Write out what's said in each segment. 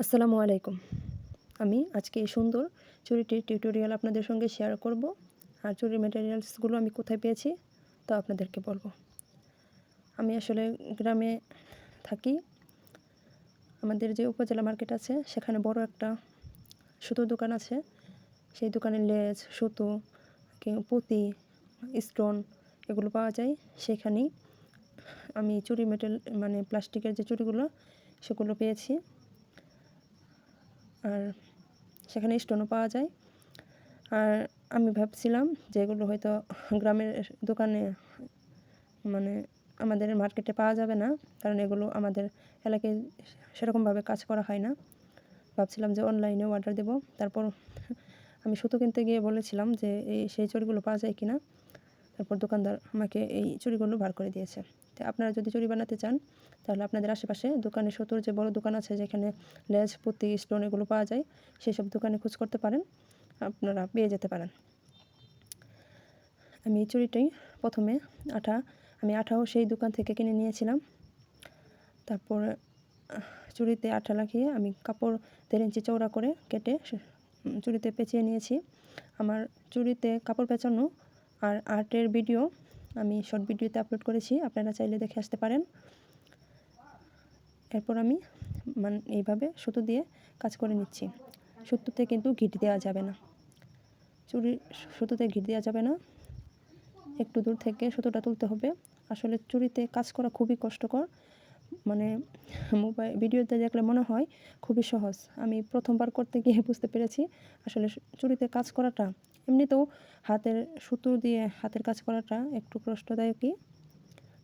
আসসালামু আলাইকুম। আমি আজকে এই সুন্দর চুরিটির টিউটোরিয়াল আপনাদের সঙ্গে শেয়ার করব। আর চুরির ম্যাটেরিয়ালসগুলো আমি কোথায় পেয়েছি, তা আপনাদেরকে বলব। আমি আসলে গ্রামে থাকি। আমাদের যে উপজেলা মার্কেট আছে, সেখানে বড় একটা সুতোর দোকান আছে। সেই দোকানের লেজ, সুতো পুঁতি স্টোন এগুলো পাওয়া যায়। সেখানেই আমি চুরি মেটেল মানে প্লাস্টিকের যে চুরিগুলো, সেগুলো পেয়েছি। আর সেখানে স্টোনও পাওয়া যায়। আর আমি ভাবছিলাম যে এগুলো হয়তো গ্রামের দোকানে মানে আমাদের মার্কেটে পাওয়া যাবে না, কারণ এগুলো আমাদের এলাকায় সেরকমভাবে কাজ করা হয় না। ভাবছিলাম যে অনলাইনে অর্ডার দেবো। তারপর আমি সুতো কিনতে গিয়ে বলেছিলাম যে এই সেই চুড়িগুলো পাওয়া যায় কিনা। তারপর দোকানদার আমাকে এই চুড়িগুলো বার করে দিয়েছে। তো আপনারা যদি চুড়ি বানাতে চান, তাহলে আপনাদের আশেপাশে দোকানে সুতোর যে বড় দোকান আছে, যেখানে লেজ, পুঁতি, স্টোন এগুলো পাওয়া যায় সেই সব দোকানে খোঁজ করতে পারেন, আপনারা পেয়ে যেতে পারেন। আমি এই চুড়িটাই প্রথমে আঠা, আমি আঠাও সেই দোকান থেকে কিনে নিয়েছিলাম। তারপর চুড়িতে আঠা লাগিয়ে আমি কাপড় দেড় ইঞ্চি চৌড়া করে কেটে চুড়িতে পেঁচিয়ে নিয়েছি। আমার চুড়িতে কাপড় পেঁচানো আর আর্টের ভিডিও আমি শর্ট ভিডিওতে আপলোড করেছি, আপনারা চাইলে দেখে আসতে পারেন। এরপর আমি মানে এইভাবে সুতো দিয়ে কাজ করে নিচ্ছি। সুতোতে কিন্তু ঘিট দেওয়া যাবে না। চুরি সুতোতে ঘিট দেওয়া যাবে না। একটু দূর থেকে সুতোটা তুলতে হবে। আসলে চুরিতে কাজ করা খুবই কষ্টকর। মানে মোবাইল ভিডিওতে দেখলে মনে হয় খুবই সহজ। আমি প্রথমবার করতে গিয়ে বুঝতে পেরেছি। আসলে চুরিতে কাজ করাটা এমনিতেও হাতের সুতো দিয়ে হাতের কাজ করাটা একটু কষ্টদায়কই।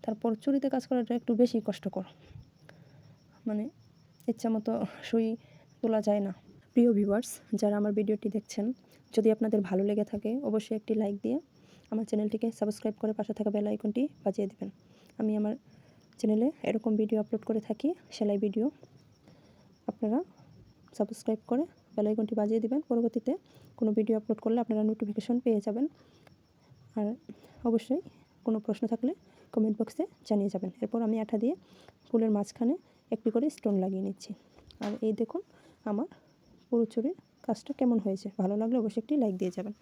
তারপর চুরিতে কাজ করাটা একটু বেশি কষ্টকর। মানে ইচ্ছা মতো সুই তোলা যায় না। প্রিয় ভিউয়ার্স যারা আমার ভিডিওটি দেখছেন, যদি আপনাদের ভালো লেগে থাকে, অবশ্যই একটি লাইক দিয়ে আমার চ্যানেলটিকে সাবস্ক্রাইব করে পাশে থাকা বেল আইকনটি বাজিয়ে দেবেন। আমি আমার চ্যানেলে এরকম ভিডিও আপলোড করে থাকি, সেলাই ভিডিও আপনারা সাবস্ক্রাইব করে বেল আইকনটি বাজিয়ে দিবেন। পরবর্তীতে কোনো ভিডিও আপলোড করলে আপনারা নোটিফিকেশন পেয়ে যাবেন। আর অবশ্যই কোনো প্রশ্ন থাকলে কমেন্ট বক্সে জানিয়ে যাবেন। এরপর আমি আঠা দিয়ে ফুলের মাঝখানে একটি করে স্টোন লাগিয়ে নিচ্ছি। আর এই দেখুন আমার পুরো ছবির কাজটা কেমন হয়েছে। ভালো লাগলে অবশ্যই একটি লাইক দিয়ে যাবেন।